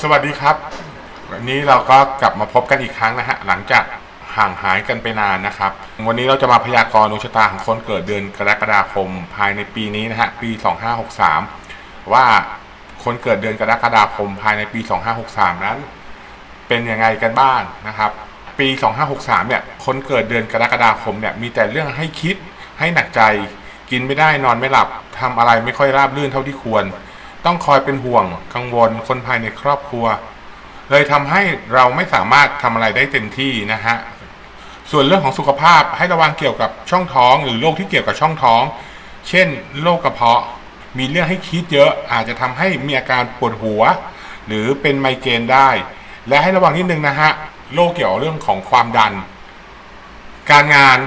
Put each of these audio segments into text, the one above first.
สวัสดีครับ วันนี้เราก็กลับมาพบกันอีกครั้งนะฮะหลังจากห่างหายกันไปนานนะครับ วันนี้เราจะมาพยากรณ์ดวงชะตาของคนเกิดเดือนกรกฎาคมภายในปีนี้นะฮะปี 2563 ว่าคนเกิดเดือนกรกฎาคมภายในปี 2563 นั้น เป็นยังไงกันบ้างนะครับ ปี 2563 เนี่ยคนเกิดเดือนกรกฎาคมเนี่ยมีแต่เรื่องให้คิดให้หนักใจ กินไม่ได้นอนไม่หลับทำอะไรไม่ค่อยราบรื่นเท่าที่ควร ต้องคอยเป็นห่วงกังวลคนภายในครอบครัว เลยทำให้เราไม่สามารถทำอะไรได้เต็มที่นะฮะส่วนเรื่องของสุขภาพให้ระวังเกี่ยวกับช่องท้อง หรือโรคที่เกี่ยวกับช่องท้อง เช่นโรคกระเพาะมีเรื่องให้คิดเยอะอาจจะทำให้มีอาการปวดหัว หรือเป็นไมเกรนได้ และให้ระวังนิดนึงนะฮะโรคเกี่ยวกับเรื่องของความดัน การงาน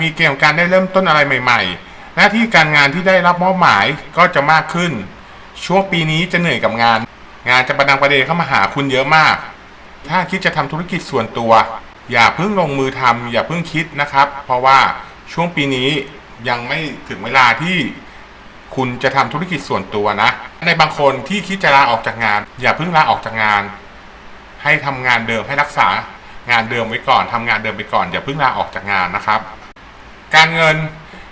มีเกณฑ์ของการได้เริ่มต้นอะไรใหม่ ๆ หน้าที่การงานที่ได้รับมอบหมายก็จะมากขึ้น ช่วงปีนี้จะเหนื่อยกับงาน งานจะประดังประเดเข้ามาหาคุณเยอะมาก ถ้าคิดจะทำธุรกิจส่วนตัว อย่าเพิ่งลงมือทำอย่าเพิ่งคิดนะครับ เพราะว่าช่วงปีนี้ยังไม่ถึงเวลาที่คุณจะทำธุรกิจส่วนตัวนะ ในบางคนที่คิดจะลาออกจากงาน อย่าเพิ่งลาออกจากงาน ให้ทำงานเดิมให้รักษางานเดิมไว้ก่อนทำงานเดิมไปก่อนอย่าเพิ่งลาออกจากงานนะครับ การเงิน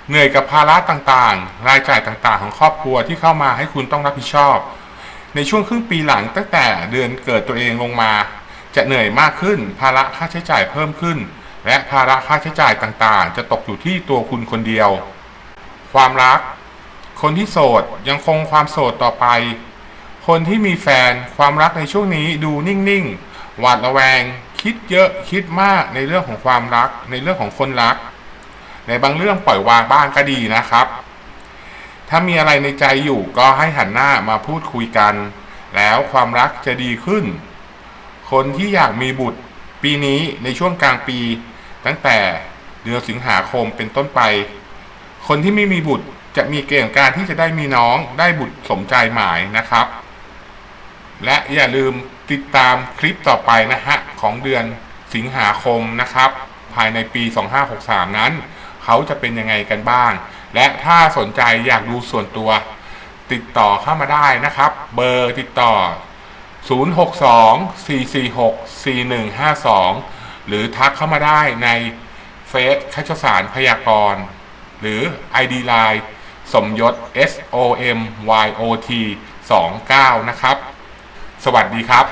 เหนื่อยกับภาระต่างๆ รายจ่ายต่างๆ ของครอบครัวที่เข้ามาให้คุณต้องรับผิดชอบ ในช่วงครึ่งปีหลังตั้งแต่เดือนเกิดตัวเองลงมา จะเหนื่อยมากขึ้น ภาระค่าใช้จ่ายเพิ่มขึ้น และภาระค่าใช้จ่ายต่างๆ จะตกอยู่ที่ตัวคุณคนเดียว ความรัก คนที่โสดยังคงความโสดต่อไป คนที่มีแฟนความรักในช่วงนี้ดูนิ่งๆหวาดระแวง คิดเยอะคิดมากในเรื่องของความรัก ในเรื่องของคนรัก ในบางเรื่องปล่อยวางบ้างก็ดีนะครับ ถ้ามีอะไรในใจอยู่ก็ให้หันหน้ามาพูดคุยกัน แล้วความรักจะดีขึ้น คนที่อยากมีบุตร ปีนี้ในช่วงกลางปี ตั้งแต่เดือนสิงหาคมเป็นต้นไป คนที่ไม่มีบุตรจะมีเกณฑ์การที่จะได้มีน้องได้บุตรสมใจหมายนะครับ และอย่าลืมติดตามคลิปต่อไปนะฮะ ของเดือนสิงหาคมนะครับ ภายในปี 2563 นั้น เขาจะเป็นยังไงกันบ้าง และถ้าสนใจอยากดูส่วนตัว ติดต่อเข้ามาได้นะครับ เบอร์ติดต่อ 062-446-4152 หรือทักเข้ามาได้ในเฟซคัชสารพยากรณ์หรือ ID Line สมยศ S O M Y O T 29 นะครับ สวัสดีครับ